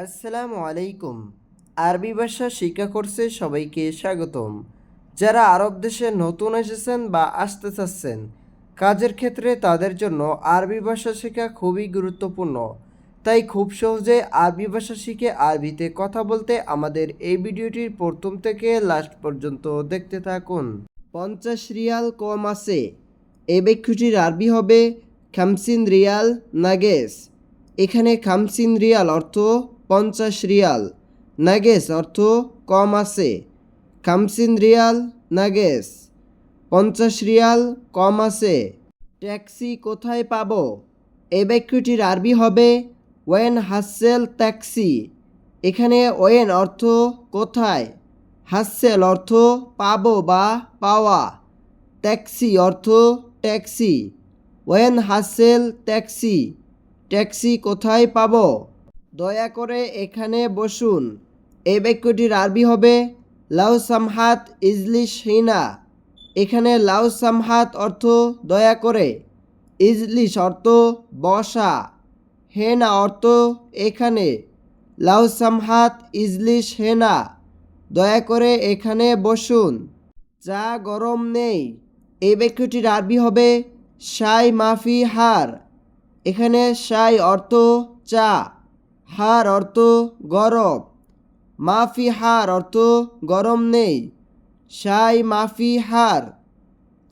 আসসালামু আলাইকুম। আরবি ভাষা শিক্ষা কোর্সে সবাইকে স্বাগতম। যারা আরব দেশে নতুন এসেছেন বা আসতে চাচ্ছেন, কাজের ক্ষেত্রে তাদের জন্য আরবি ভাষা শেখা খুবই গুরুত্বপূর্ণ। তাই খুব সহজে আরবি ভাষা শিখে আরবিতে কথা বলতে আমাদের এই ভিডিওটির প্রথম থেকে লাস্ট পর্যন্ত দেখতে থাকুন। পঞ্চাশ রিয়াল কম আছে। এই বাক্যটির আরবি হবে খামসিন রিয়াল নাগেস। এখানে খামসিন রিয়াল অর্থ পঞ্চাশ রিয়াল। নাগেস অর্থ কম আছে। খামসিন রিয়াল নাগেস পঞ্চাশ রিয়াল কম আছে। ট্যাক্সি কোথায় পাব? এই বাক্যটির আরবি হবে ওয়েন হাসেল ট্যাক্সি। এখানে ওয়েন অর্থ কোথায়? হাসেল অর্থ পাবো বা পাওয়া। ট্যাক্সি অর্থ ট্যাক্সি। ওয়েন হাসেল ট্যাক্সি। ট্যাক্সি কোথায় পাবো? দয়া করে এখানে বসুন। এই বাক্যটির আরবি হবে, লাউ সামহাত ইজলিশ হিনা এখানে লাউ সামহাত অর্থ দয়া করে ইজলিশ অর্থ বসা। হেনা অর্থ এখানে, লাউ সামহাত ইজলিশ হেনা দয়া করে এখানে বসুন। চা গরম নেই। এই বাক্যটির আরবি হবে, শাই মাফি হার। এখানে শাই অর্থ চা। হার অর্থ গরম মাফি হার অর্থ গরম নেই। সাই মাফি হার,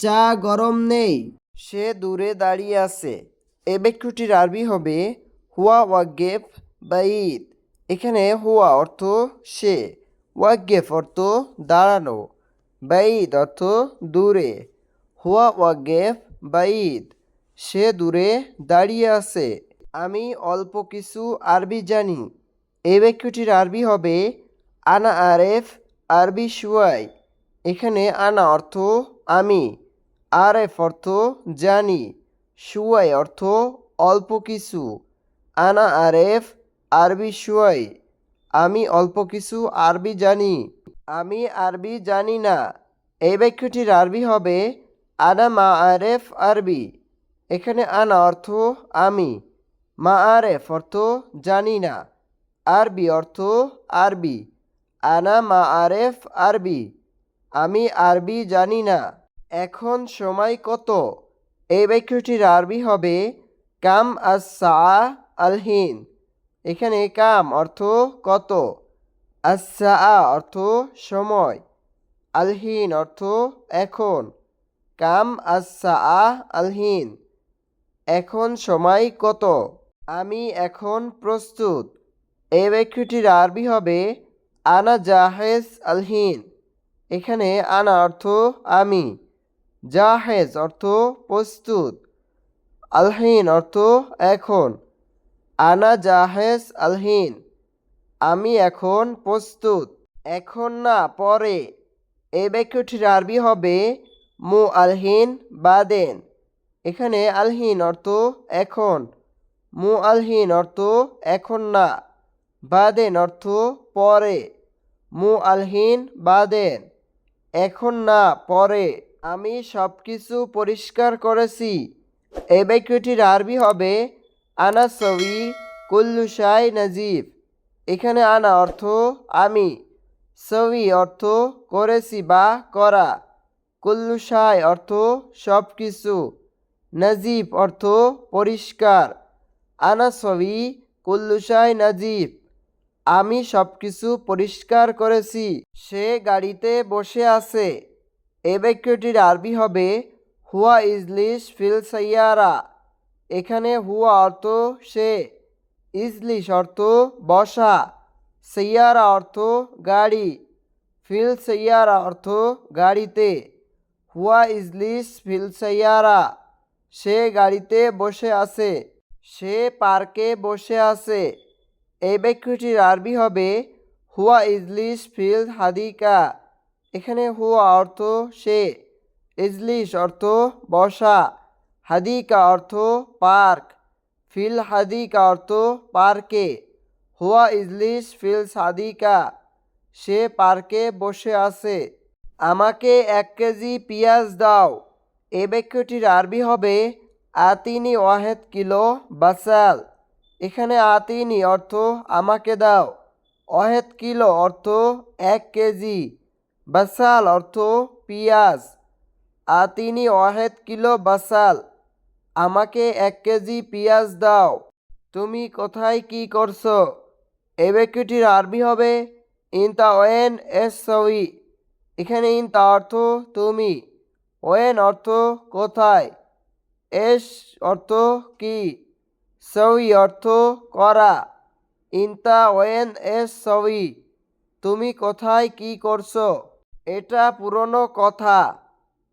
চা গরম নেই। সে দূরে দাঁড়িয়ে আছে। এ বাক্যটির আরবি হবে। হুয়া ওয়াগেফ বাইদ এখানে হুয়া অর্থ সে, ওয়াগেফ অর্থ দাঁড়ানো। বাইদ অর্থ দূরে। হুয়া ওয়াগেফ বাইদ সে দূরে দাঁড়িয়ে আছে। আমি অল্প কিছু আরবি জানি। এই বাক্যটির আরবি হবে আনা আরেফ, আরবি শুয়াই এখানে আনা অর্থ আমি, আরেফ অর্থ জানি শুয়াই অর্থ অল্প কিছু। আনা আরেফ, আরবি শুয়াই আমি অল্প কিছু আরবি জানি। আমি আরবি জানি না। এই বাক্যটির আরবি হবে আনা মা আরেফ আরবি। এখানে আনা অর্থ আমি। মা আরেফ অর্থ জানি না। আরবি অর্থ আরবি। আনা মা আরেফ আরবি। আমি আরবি জানি না। এখন সময় কত? এই বাক্যটির আরবি হবে কাম আস সা আলহিন। এখানে কাম অর্থ কত? আসা অর্থ সময়। আলহিন অর্থ এখন। কাম আসা আলহিন। এখন সময় কত? আমি এখন প্রস্তুত। এই বাক্যটির আরবি হবে আনা জাহেজ আলহিন। এখানে আনা অর্থ আমি। জাহেজ অর্থ প্রস্তুত। আলহিন অর্থ এখন। আনা জাহেজ আলহিন। আমি এখন প্রস্তুত। এখন না, পরে। এই বাক্যটির আরবি হবে মু আলহিন বাদেন। এখানে আলহিন অর্থ এখন। মু আলহিন অর্থ এখন না, বাদেন অর্থ পরে। মু আলহিন বাদেন, এখন না, পরে। আমি সব কিছু পরিষ্কার করেছি। এই বাক্যটির আরবি হবে আনা সবি কুল্লুসাই নাজিব। এখানে আনা অর্থ আমি সবি অর্থ করেছি বা করা। কুল্লুসাই অর্থ সব কিছু নাজিব অর্থ পরিষ্কার। আনা সবি কুল্লুসাই নাজিব। আমি সব কিছু পরিষ্কার করেছি। সে গাড়িতে বসে আছে। এ বাক্যটির আরবি হবে, হুয়া ইজলিশ ফিল সাইয়ারা। এখানে হুয়া অর্থ সে, ইজলিশ অর্থ বসা সৈয়ারা অর্থ গাড়ি, ফিল সৈয়ারা অর্থ গাড়িতে, হুয়া ইজলিশ ফিল সৈয়ারা সে গাড়িতে বসে আছে। সে পার্কে বসে আছে। এই বাক্যটির আরবি হবে, হুয়া ইজলিশ ফিল হাদিকা। এখানে হুয়া অর্থ সে ইজলিশ অর্থ বসা, হাদিকা অর্থ পার্ক, ফিল হাদিকা অর্থ পার্কে, হুয়া ইজলিশ ফিল সাদিকা সে পার্কে বসে আছে। আমাকে এক কেজি পেঁয়াজ দাও। এ বাক্যটির আরবি হবে আতিনি ওয়াহেদ কিলো বাসাল। এখানে আতিনি অর্থ আমাকে দাও। অহেদ কিলো অর্থ এক কেজি। বাসাল অর্থ পিঁয়াজ। আতিনি অহেদ কিলো বাসাল। আমাকে এক কেজি পেঁয়াজ দাও। তুমি কোথায় কি করছ? এই বাক্যটির আরবি হবে ইনতা ওয়েন এস সউই এখানে ইনতা অর্থ তুমি। ওয়েন অর্থ কোথায়? এস অর্থ কি? সউই অর্থ করা। ইনতা ওয়েন এস সউই তুমি কোথায় কি করছ? এটা পুরনো কথা।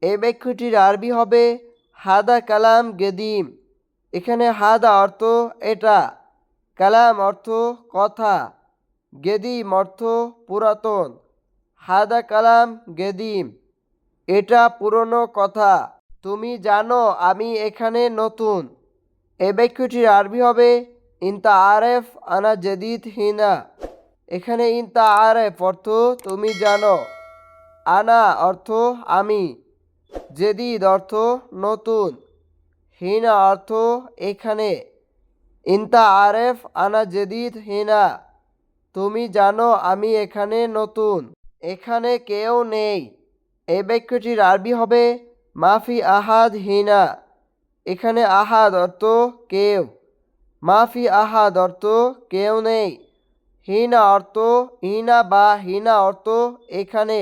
এই বাক্যটির আরবি হবে হাদা কালাম গেদিম। এখানে হাদা অর্থ এটা। কালাম অর্থ কথা। গেদিম অর্থ পুরাতন। হাদা কালাম গেদিম। এটা পুরনো কথা। তুমি জানো আমি এখানে নতুন। এই বাক্যটির আরবি হবে, ইনতা আরেফ আনা জদিদ হিনা। এখানে ইনতা আরেফ অর্থ তুমি জানো। আনা অর্থ আমি। জেদিদ অর্থ নতুন। হিনা অর্থ এখানে। ইনতা আরেফ আনা জেদিদ হিনা। তুমি জানো আমি এখানে নতুন। এখানে কেউ নেই। এই বাক্যটির আরবি হবে মাফি আহাদ হিনা, এখানে আহাদ অর্থ কেউ। মাফি আহাদ অর্থ কেউ নেই। হিনা অর্থ হিনা বা হিনা অর্থ এখানে।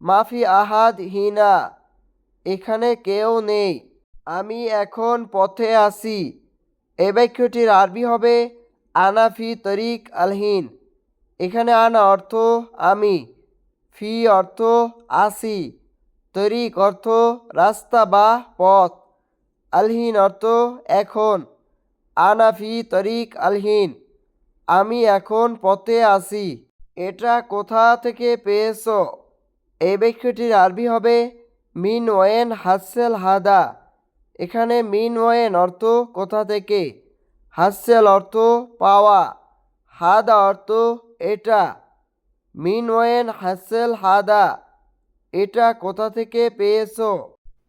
মাফি আহাদ হিনা, এখানে কেউ নেই। আমি এখন পথে আছি। এ বাক্যটির আরবি হবে আনাফি তরিক আলহিন এখানে আনা অর্থ আমি, ফি অর্থ আসি। তরিক অর্থ রাস্তা বা পথ। আলহীন অর্থ এখন। আনাফি তরিক আলহীন। আমি এখন পথে আছি। এটা কোথা থেকে পেয়েছ? এই বাক্যটির আরবি হবে মিন ওয়েন হাসেল হাদা। এখানে মিন ওয়েন অর্থ কোথা থেকে? হাসেল অর্থ পাওয়া। হাদা অর্থ এটা। মিন ওয়েন হাসেল হাদা। এটা কোথা থেকে পেয়েছ?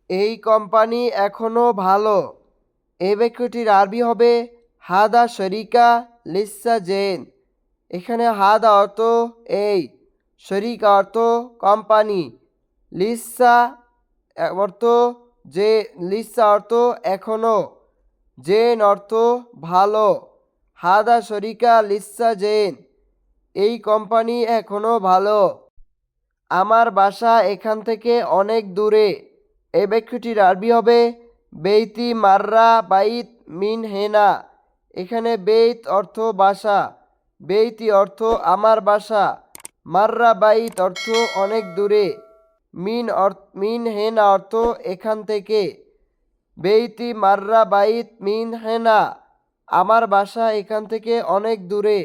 এই কোম্পানি এখনও ভালো। এই বাক্যটির আরবি হবে হাদা শরিকা লিসা জেন এখানে হাদা অর্থ এই, শরিকা অর্থ কোম্পানি। লিসা অর্থ যে, লিসা অর্থ এখনও। জেন অর্থ ভালো। হাদা শরিকা লিসা জেন এই কোম্পানি এখনও ভালো। আমার বাসা এখান থেকে অনেক দূরে। এই বাক্যটির আরবি হবে বেইতি মাররা বাইত মিন হেনা। এখানে বেইত অর্থ বাসা, বেইতি অর্থ আমার বাসা, মাররা বাইত অর্থ অনেক দূরে, মিন অর্থ মিন হেনা অর্থ এখান থেকে। বেইতি মাররা বাইত মিন হেনা, আমার বাসা এখান থেকে অনেক দূরে।